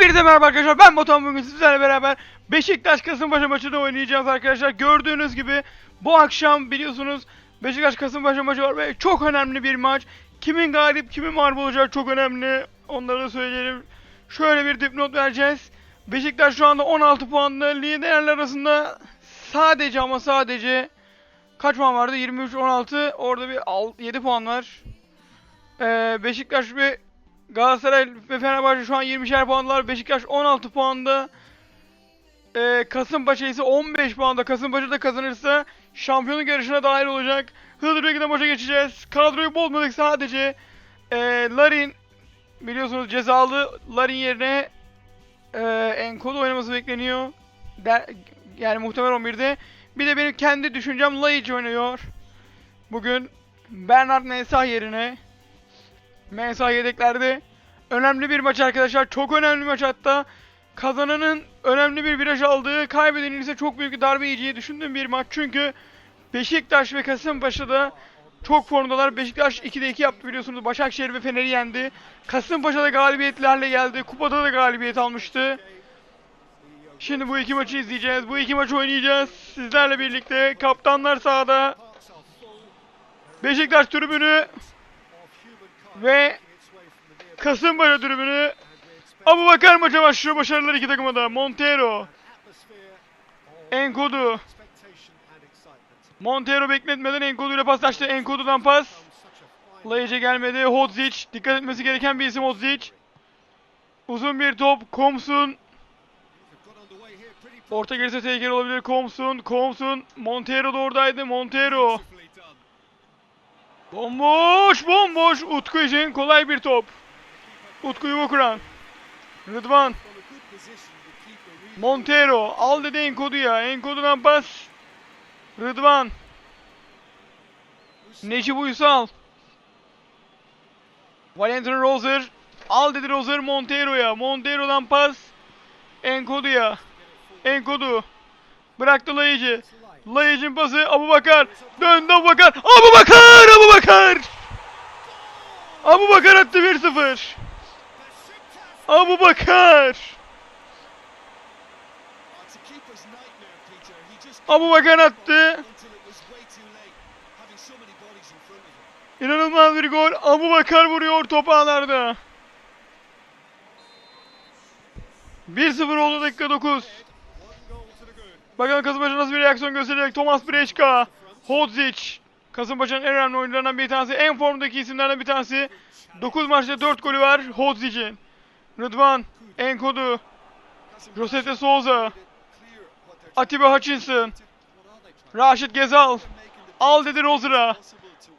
Hepinize merhaba arkadaşlar ben Batuhan bugün sizlerle beraber Beşiktaş Kasımpaşa maçını oynayacağız arkadaşlar. Gördüğünüz gibi bu akşam biliyorsunuz Beşiktaş Kasımpaşa maçı var ve çok önemli bir maç. Kimin galip kimin mağlup olacak çok önemli. Onları da söyleyelim. Şöyle bir dipnot vereceğiz. Beşiktaş şu anda 16 puanlı liderler arasında sadece ama sadece kaç puan vardı? 23 16 orada bir 7 puan var. Ee, Beşiktaş ve Galatasaray ve Fenerbahçe şu an 20'şer puanlar. Beşiktaş 16 puanda. Ee, Kasımpaşa ise 15 puanda. Kasımpaşa da kazanırsa şampiyonluk yarışına dahil olacak. Hızlı bir şekilde maça geçeceğiz. Kadroyu bozmadık sadece. Ee, Larin biliyorsunuz cezalı. Larin yerine e, Enkodu oynaması bekleniyor. Der, yani muhtemel 11'de. Bir de benim kendi düşüncem Laiç oynuyor. Bugün Bernard Mensah yerine. Mensah yedeklerde. Önemli bir maç arkadaşlar. Çok önemli maç hatta. Kazananın önemli bir viraj aldığı, kaybedenin ise çok büyük bir darbe yiyeceği düşündüğüm bir maç. Çünkü Beşiktaş ve Kasımpaşa'da çok formdalar. Beşiktaş 2'de 2 yaptı biliyorsunuz. Başakşehir ve Fener'i yendi. Kasımpaşa'da galibiyetlerle geldi. Kupada da galibiyet almıştı. Şimdi bu iki maçı izleyeceğiz. Bu iki maçı oynayacağız. Sizlerle birlikte kaptanlar sahada. Beşiktaş tribünü ve Kasımpaşa tribünü Abu Bakar maça başlıyor. Başarılar iki takıma da. Montero. Enkodu. Montero bekletmeden Enkodu ile paslaştı. Enkodu'dan pas. Layıcı gelmedi. Hodzic. Dikkat etmesi gereken bir isim Hodzic. Uzun bir top. Komsun. Orta gelirse tehlikeli olabilir. Komsun. Komsun. Montero da oradaydı. Montero. Bomboş. Bomboş. Utku için kolay bir top. Utku Yuvakuran. Rıdvan. Montero. Al dedi Enkodu'ya. Enkodu'dan pas. Rıdvan. Necip Uysal. Valentin Rozer. Al dedi Rozer Montero'ya. Montero'dan pas. Enkodu'ya. Enkodu. Bıraktı Layıcı. Layıcı'nın pası Abu Bakar. Döndü Abu Bakar. Abu Bakar! Abu Bakar! Abu Bakar attı 1-0. Abu Bakar! Abu Bakar attı. İnanılmaz bir gol. Abu Bakar vuruyor top ağlarda. 1-0 oldu dakika 9. Bakalım Kasımpaşa nasıl bir reaksiyon gösterecek. Thomas Breçka, Hodzic. Kasımpaşa'nın en önemli oyuncularından bir tanesi. En formdaki isimlerden bir tanesi. 9 maçta 4 golü var Hodzic'in. Rıdvan, Enkodu, Josete Souza, Atiba Hutchinson, Raşit Gezal, al dedi Rozer'a.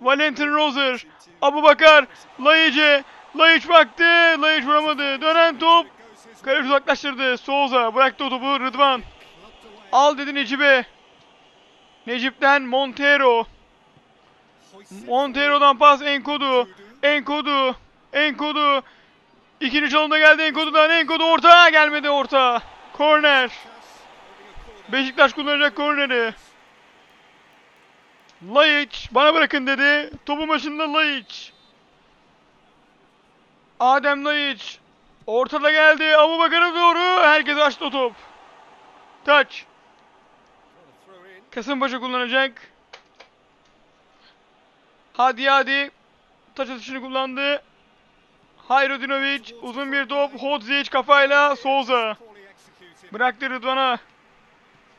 Valentin Rozer, Abu Bakar, Layici, Layiç baktı, Layiç vuramadı. Dönen top, kaleci uzaklaştırdı. Souza bıraktı o topu Rıdvan. Al dedi Necip'e. Necip'ten Montero. Montero'dan pas Enkodu. Enkodu. Enkodu. İkinci çalımda geldi Enkodu'dan. Enkodu orta. Gelmedi orta. Korner. Beşiktaş kullanacak korneri. Layiç bana bırakın dedi. Topun başında Layiç. Adem Layiç. Ortada geldi. Abu Bakar'a doğru. Herkes açtı o top. Taç. Kasımpaşa kullanacak. Hadi hadi. Taç atışını kullandı. Hayrodinovic uzun bir top. Hodzic kafayla Souza. Bıraktı Rıdvan'a.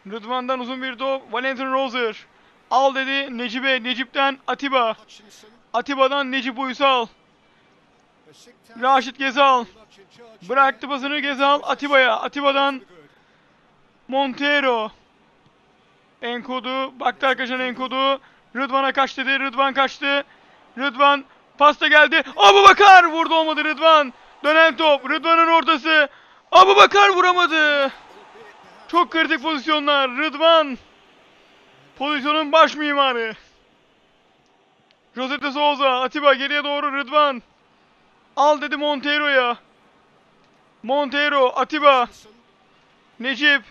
Rıdvan'dan uzun bir top. Valentin Rozer. Al dedi Necip'e. Necip'ten Atiba. Atiba'dan Necip Uysal. Raşit Gezal. Bıraktı pasını Gezal Atiba'ya. Atiba'dan Montero. Enkodu. Baktı arkadaşlar Enkodu. Rıdvan'a kaç dedi. Rıdvan kaçtı. Rıdvan pasta geldi. Abu Bakar vurdu olmadı Rıdvan. Dönen top. Rıdvan'ın ortası. Abu Bakar vuramadı. Çok kritik pozisyonlar. Rıdvan. Pozisyonun baş mimarı. Josete Souza. Atiba geriye doğru Rıdvan. Al dedi Montero'ya. Montero. Atiba. Necip.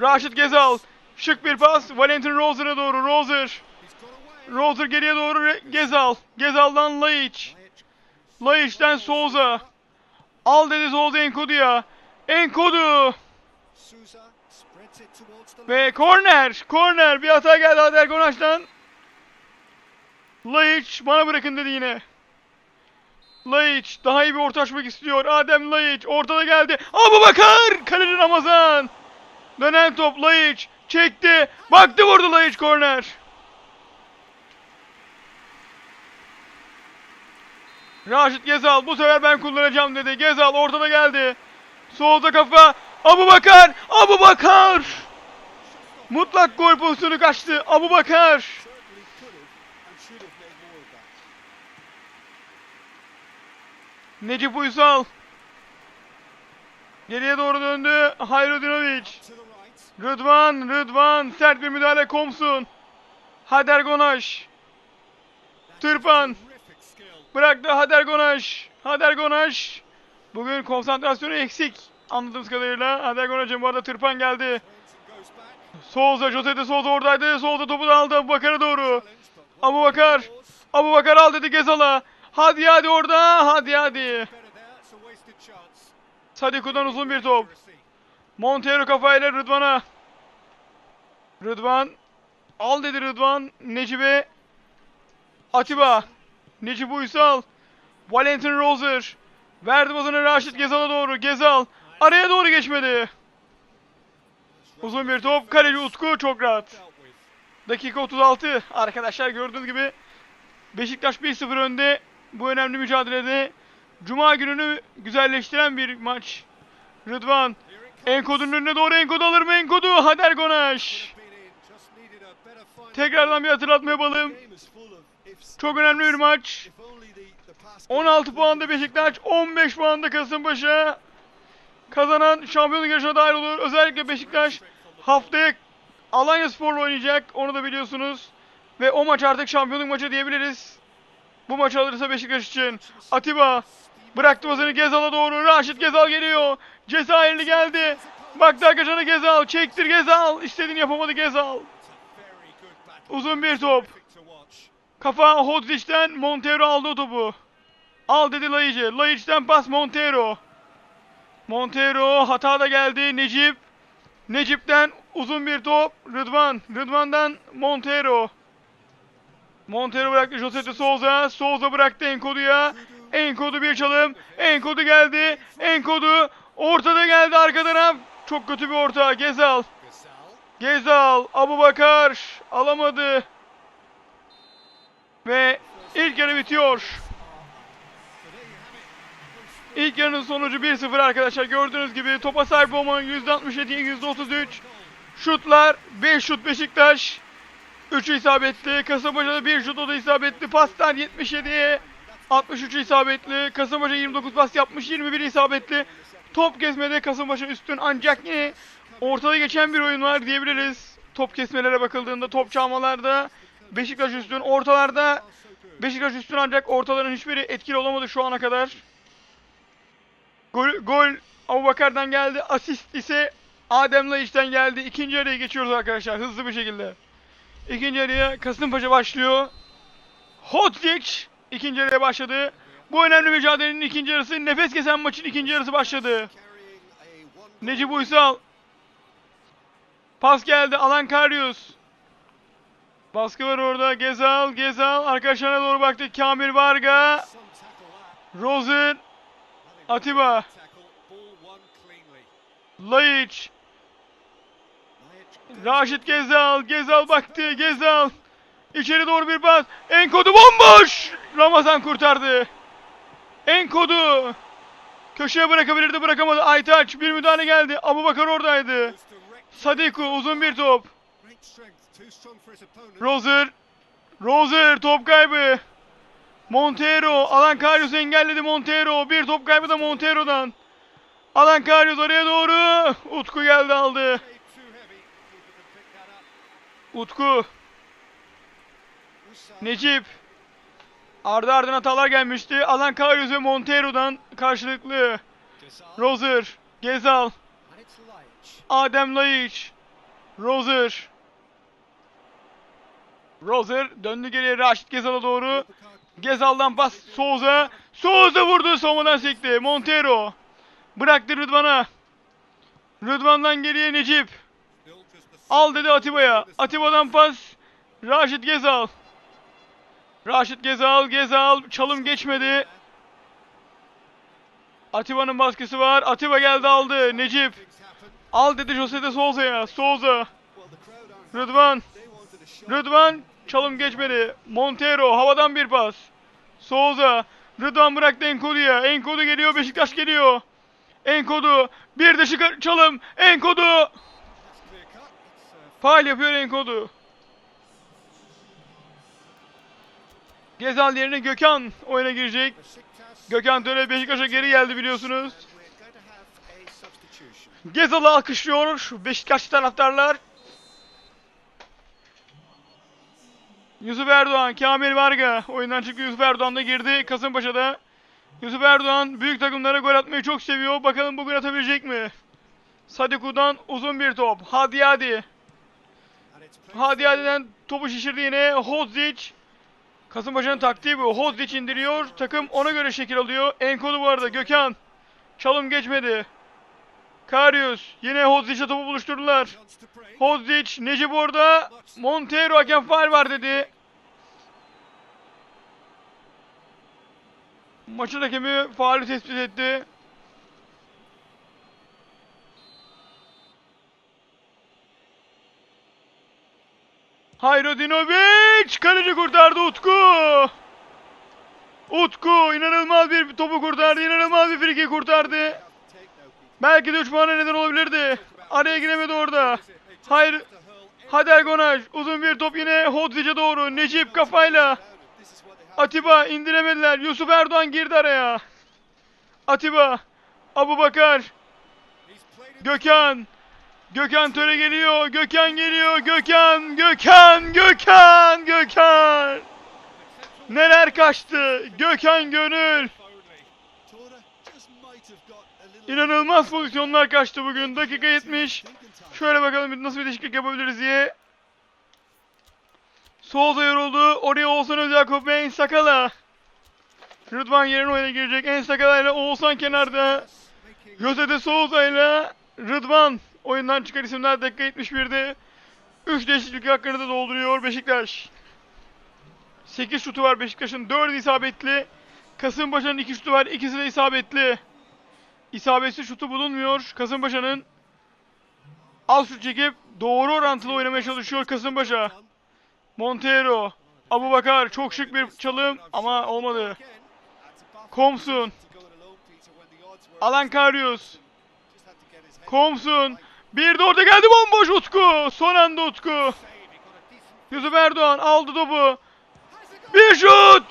Raşit Gezal. Şık bir pas. Valentin Rozer'a doğru. Rozer. Rozer geriye doğru Gezal. Gezal'dan Laiç. Laiç'ten Souza. Al dedi solda Enkodu'ya. Enkodu. Ve korner. Korner. Bir hata geldi Ader Gonaş'tan. Laiç bana bırakın dedi yine. Laiç daha iyi bir orta açmak istiyor. Adem Laiç ortada geldi. Abu Bakar! Kaleci Ramazan. Dönen top Laiç çekti. Baktı vurdu Laiç korner. Raşit Gezal bu sefer ben kullanacağım dedi. Gezal ortada geldi. Solda kafa. Abu Bakar! Abu Bakar! Mutlak gol pozisyonu kaçtı. Abu Bakar! Necip Uysal. Geriye doğru döndü. Hayrudinovic. Rıdvan, Rıdvan. Sert bir müdahale Komsun. Hader Gonaş. Tırpan. Bıraktı Hader Gonaş. Hader Gonaş. Bugün konsantrasyonu eksik. Anladığımız kadarıyla. Hader Gonaş'ın bu arada Tırpan geldi. Souza, Jose de Souza oradaydı. Souza topu da aldı Abu doğru. Abu Bakar. Abu Bakar al dedi Gezal'a. Hadi hadi orada. Hadi hadi. Sadiko'dan uzun bir top. Montero kafayla Rıdvan'a. Rıdvan. Al dedi Rıdvan. Necip'e. Atiba. Necip Uysal. Valentin Roser. Verdi bazını Raşit Gezal'a doğru. Gezal. Araya doğru geçmedi. Uzun bir top. Kaleci Utku çok rahat. Dakika 36. Arkadaşlar gördüğünüz gibi Beşiktaş 1-0 önde. Bu önemli mücadelede Cuma gününü güzelleştiren bir maç. Rıdvan Enkodu'nun önüne doğru Enkodu alır mı Enkodu? Hader Gonaş. Tekrardan bir hatırlatma yapalım. Çok önemli bir maç. 16 puanda Beşiktaş, 15 puanda Kasımpaşa. Kazanan şampiyonluk yarışına dahil olur. Özellikle Beşiktaş haftaya Alanya Spor'la oynayacak. Onu da biliyorsunuz. Ve o maç artık şampiyonluk maçı diyebiliriz. Bu maçı alırsa Beşiktaş için. Atiba bıraktı bazını Gezal'a doğru. Raşit Gezal geliyor. Cezayirli geldi. Baktı arkadaşına Gezal. Çektir Gezal. İstediğini yapamadı Gezal. Uzun bir top. Kafa Hodzic'ten Montero aldı o topu. Al dedi Laiç'e. Laiç'ten pas Montero. Montero hata da geldi. Necip. Necip'ten uzun bir top. Rıdvan. Rıdvan'dan Montero. Montero bıraktı Jose de Souza. Souza bıraktı Enkodu'ya. Enkodu bir çalım. Enkodu geldi. Enkodu ortada geldi arka. Çok kötü bir orta. Gezal. Gezal. Abu Bakar. Alamadı. Ve ilk yarı bitiyor. İlk yarının sonucu 1-0 arkadaşlar. Gördüğünüz gibi topa sahip olmanın %67'ye %33. Şutlar 5 şut Beşiktaş. 3'ü isabetli. Kasımpaşa'da 1 şut o da isabetli. Paslar 77'ye 63 isabetli. Kasımpaşa 29 pas yapmış 21 isabetli. Top kesmede Kasımpaşa üstün ancak yine ortada geçen bir oyun var diyebiliriz. Top kesmelere bakıldığında top çalmalarda Beşiktaş üstün. Ortalarda Beşiktaş üstün ancak ortaların hiçbiri etkili olamadı şu ana kadar. Gol, gol Abubakar'dan geldi. Asist ise Adem Laiç'ten geldi. İkinci yarıya geçiyoruz arkadaşlar hızlı bir şekilde. İkinci yarıya Kasımpaşa başlıyor. Hodzic ikinci yarıya başladı. Bu önemli mücadelenin ikinci yarısı nefes kesen maçın ikinci yarısı başladı. Necip Uysal. Pas geldi Alan Karius. Baskı var orada. Gezal, Gezal arkadaşlarına doğru baktı. Kamil Varga, Rozen, Atiba, Laiç, Raşit Gezal, Gezal baktı, Gezal. İçeri doğru bir pas. Enkodu bomboş. Ramazan kurtardı. Enkodu. Köşeye bırakabilirdi bırakamadı. Aytaç bir müdahale geldi. Abubakar oradaydı. Sadiku uzun bir top. Rozer. Rozer top kaybı. Montero. Alan Karius engelledi Montero. Bir top kaybı da Montero'dan. Alan Karius oraya doğru. Utku geldi aldı. Utku. Necip. Ardı ardına hatalar gelmişti. Alan Karius ve Montero'dan karşılıklı. Rozer. Gezal. Adem Laiç. Rozer. Rozer döndü geriye Raşit Gezal'a doğru. Gezal'dan pas Souza. Souza vurdu savunmadan sekti. Montero. Bıraktı Rıdvan'a. Rıdvan'dan geriye Necip. Al dedi Atiba'ya. Atiba'dan pas. Raşit Gezal. Raşit Gezal, Gezal çalım geçmedi. Atiba'nın baskısı var. Atiba geldi aldı. Necip. Al dedi Jose de Souza'ya. Souza. Rıdvan. Rıdvan çalım geçmedi. Montero havadan bir pas. Souza. Rıdvan bıraktı Enkodu'ya. Enkodu geliyor Beşiktaş geliyor. Enkodu. Bir de çalım. Enkodu. Faal yapıyor Enkodu. Gezal yerine Gökhan oyuna girecek. Gökhan Töre Beşiktaş'a geri geldi biliyorsunuz. Gezal'ı alkışlıyor Beşiktaş taraftarlar. Yusuf Erdoğan, Kamil Varga oyundan çıktı. Yusuf Erdoğan da girdi Kasımpaşa'da. Yusuf Erdoğan büyük takımlara gol atmayı çok seviyor. Bakalım bugün atabilecek mi? Sadiku'dan uzun bir top. Hadi hadi. Hadi hadi'den topu şişirdi yine. Hodzic. Kasımpaşa'nın taktiği bu. Hodzic indiriyor. Takım ona göre şekil alıyor. Enkodu bu arada. Gökhan. Çalım geçmedi. Karius. Yine Hodzic'le topu buluşturdular. Hodzic. Necip orada. Montero hakem faal var dedi. Maçın hakemi faali tespit etti. Hayrodinovic kaleci kurtardı Utku. Utku inanılmaz bir topu kurtardı. inanılmaz bir friki kurtardı. Belki de 3 puana neden olabilirdi. Araya giremedi orada. Hayır. Hader Gonaj uzun bir top yine Hodzic'e doğru. Necip kafayla. Atiba indiremediler. Yusuf Erdoğan girdi araya. Atiba. Abu Bakar. Gökhan. Gökhan Töre geliyor. Gökhan geliyor. Gökhan. Gökhan. Gökhan. Gökhan. Neler kaçtı. Gökhan Gönül. İnanılmaz pozisyonlar kaçtı bugün. Dakika 70. Şöyle bakalım nasıl bir değişiklik yapabiliriz diye. Solda yoruldu. Oraya Oğuzhan Özyakop ve En Sakala. Rıdvan yerine oyuna girecek. En Sakala ile Oğuzhan kenarda. Jose de Souza ile Rıdvan oyundan çıkar isimler dakika 71'de. 3 değişiklik hakkını da dolduruyor Beşiktaş. 8 şutu var Beşiktaş'ın 4 isabetli. Kasımpaşa'nın 2 şutu var. ikisi de isabetli. İsabetsiz şutu bulunmuyor. Kasımpaşa'nın az şut çekip doğru orantılı oynamaya çalışıyor Kasımpaşa. Montero, Abu Bakar çok şık bir çalım ama olmadı. Komsun, Alan Karius, Komsun. Bir de orada geldi bomboş Utku. Son anda Utku. Yusuf Erdoğan aldı topu. Bir şut.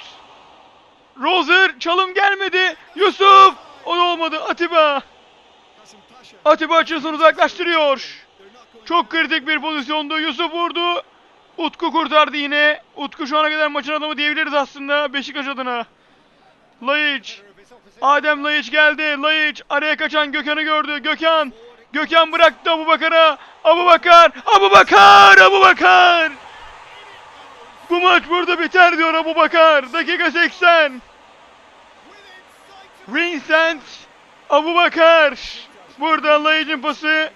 Rozer çalım gelmedi. Yusuf. O da olmadı. Atiba. Atiba açısını uzaklaştırıyor. Çok kritik bir pozisyondu. Yusuf vurdu. Utku kurtardı yine. Utku şu ana kadar maçın adamı diyebiliriz aslında Beşiktaş adına. Laiç. Adem Laiç geldi. Laiç araya kaçan Gökhan'ı gördü. Gökhan. Gökhan bıraktı Abu Bakar'a. Abu Bakar. Abu Bakar. Abu Bakar. Bu maç burada biter diyor Abu Bakar. Dakika 80. Vincent. Abu Bakar. Burada Laiç'in pası.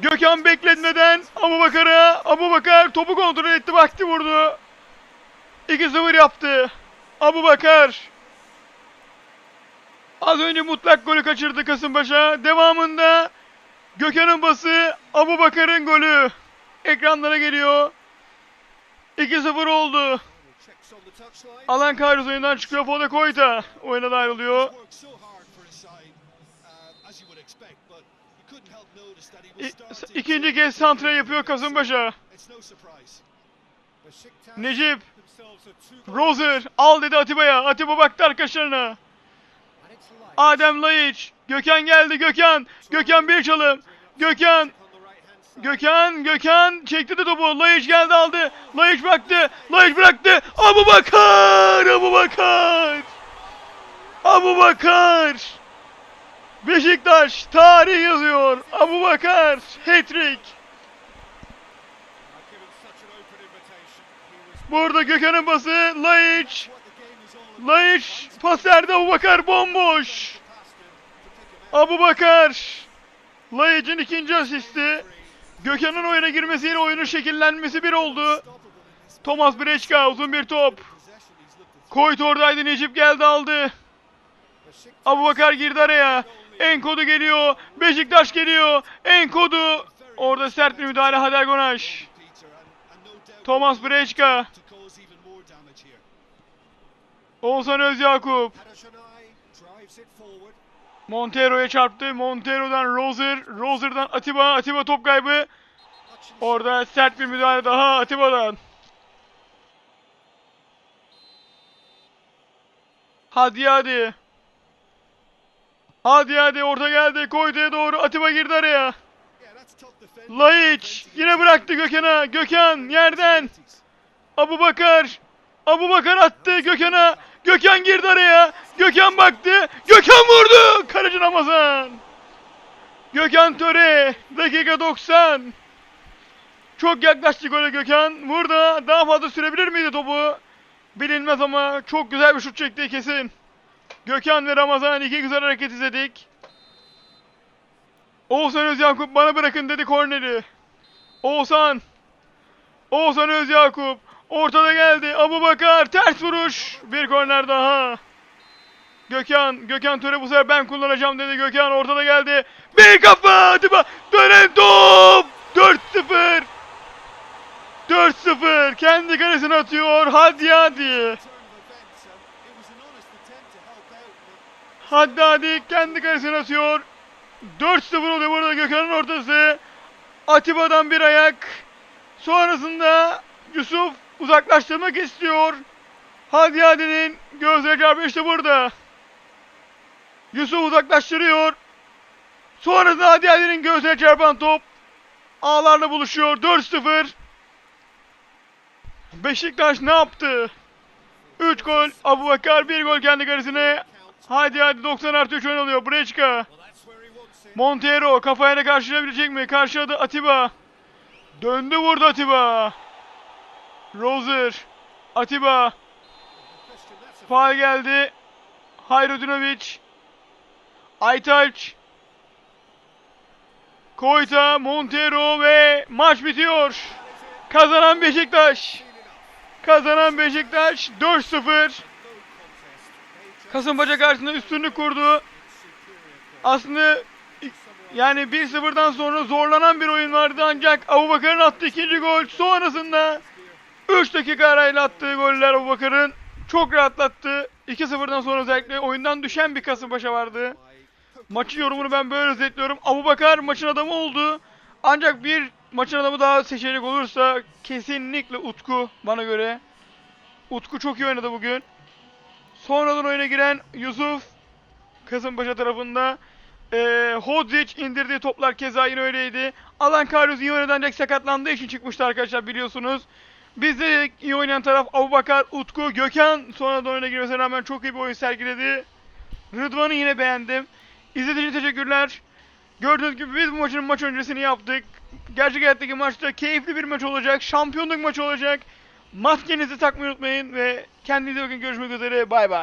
Gökhan bekletmeden Abu Bakar'a. Abu Bakar topu kontrol etti. Vakti vurdu. 2-0 yaptı. Abu Bakar. Az önce mutlak golü kaçırdı Kasımpaşa. Devamında Gökhan'ın bası, Abu Bakar'ın golü. Ekranlara geliyor. 2-0 oldu. Alan Karius oyundan çıkıyor. Fode Koyta oyuna da ayrılıyor. İ- ikinci kez santra yapıyor Kasımpaşa. Necip, Rozer al dedi Atiba'ya. Atiba baktı arkadaşlarına. Adem Laiç. Gökhan geldi Gökhan. Gökhan bir çalım. Gökhan. Gökhan. Gökhan çekti de topu. Laiç geldi aldı. Laiç bıraktı. Laiç bıraktı. Abu Bakar. Abu Bakar. Abu Bakar. Beşiktaş tarih yazıyor. Abu Bakar. Hat-trick. Burada Gökhan'ın bası. Laiç. Laiç pas verdi Abu Bakar bomboş. Abu Bakar. Laiç'in ikinci asisti. Gökhan'ın oyuna girmesiyle oyunun şekillenmesi bir oldu. Thomas Breçka uzun bir top. Koyt oradaydı Necip geldi aldı. Abu Bakar girdi araya. Enkodu geliyor. Beşiktaş geliyor. Enkodu. Orada sert bir müdahale Hader Gonaş. Thomas Breçka. Oğuzhan Özyakup. Montero'ya çarptı. Montero'dan Rozer. Rozer'dan Atiba. Atiba top kaybı. Orada sert bir müdahale daha Atiba'dan. Hadi hadi. Hadi hadi orta geldi. Koydu'ya doğru Atiba girdi araya. Laiç yine bıraktı Gökhan'a. Gökhan yerden. Abu Bakar. Abu Bakar attı Gökhan'a. Gökhan girdi araya. Gökhan baktı. Gökhan vurdu. Kaleci Ramazan. Gökhan Töre. Dakika 90. Çok yaklaştı gole Gökhan. Burada daha fazla sürebilir miydi topu? Bilinmez ama çok güzel bir şut çekti kesin. Gökhan ve Ramazan iki güzel hareket izledik. Oğuzhan Özyakup bana bırakın dedi korneri. Oğuzhan. Oğuzhan Özyakup. Ortada geldi. Abu Bakar ters vuruş. Bir korner daha. Gökhan. Gökhan Töre bu sefer ben kullanacağım dedi. Gökhan ortada geldi. Bir kafa. Atiba. Dönen top. 4-0. 4-0. Kendi kalesine atıyor. Hadi hadi. Hadi hadi kendi kalesine atıyor. 4-0 oluyor burada Gökhan'ın ortası. Atiba'dan bir ayak. Sonrasında Yusuf uzaklaştırmak istiyor. Hadi hadi'nin gözleri çarpıyor işte burada. Yusuf uzaklaştırıyor. Sonrasında Hadi hadi'nin gözlerine çarpan top ağlarla buluşuyor. 4-0. Beşiktaş ne yaptı? 3 gol Abu Bakar, 1 gol kendi kalesine. Hadi hadi 90 artı 3 oynanıyor. Breçka. Montero kafayla karşılayabilecek mi? Karşıladı Atiba. Döndü vurdu Atiba. Rozer. Atiba. Faal geldi. Hayrudinovic. Aytaç. Koyta, Montero ve maç bitiyor. Kazanan Beşiktaş. Kazanan Beşiktaş 4-0. Kasımpaşa karşısında üstünlük kurdu. Aslında yani 1-0'dan sonra zorlanan bir oyun vardı ancak Abubakar'ın attığı ikinci gol sonrasında 3 dakika arayla attığı goller Abubakar'ın çok rahatlattı. 2-0'dan sonra özellikle oyundan düşen bir Kasımpaşa vardı. Maçın yorumunu ben böyle özetliyorum. Abubakar maçın adamı oldu. Ancak bir maçın adamı daha seçecek olursa kesinlikle Utku bana göre. Utku çok iyi oynadı bugün. Sonradan oyuna giren Yusuf Kasımpaşa tarafında. Ee, Hodzic indirdiği toplar keza yine öyleydi. Alan Karius iyi oynadı ancak sakatlandığı için çıkmıştı arkadaşlar biliyorsunuz. Bizde iyi oynayan taraf Abubakar, Utku, Gökhan sonradan oyuna girmesine rağmen çok iyi bir oyun sergiledi. Rıdvan'ı yine beğendim. İzlediğiniz için teşekkürler. Gördüğünüz gibi biz bu maçın maç öncesini yaptık. Gerçek hayattaki maçta keyifli bir maç olacak. Şampiyonluk maçı olacak. Maskenizi takmayı unutmayın ve kendinize bakın. Görüşmek üzere. Bay bay.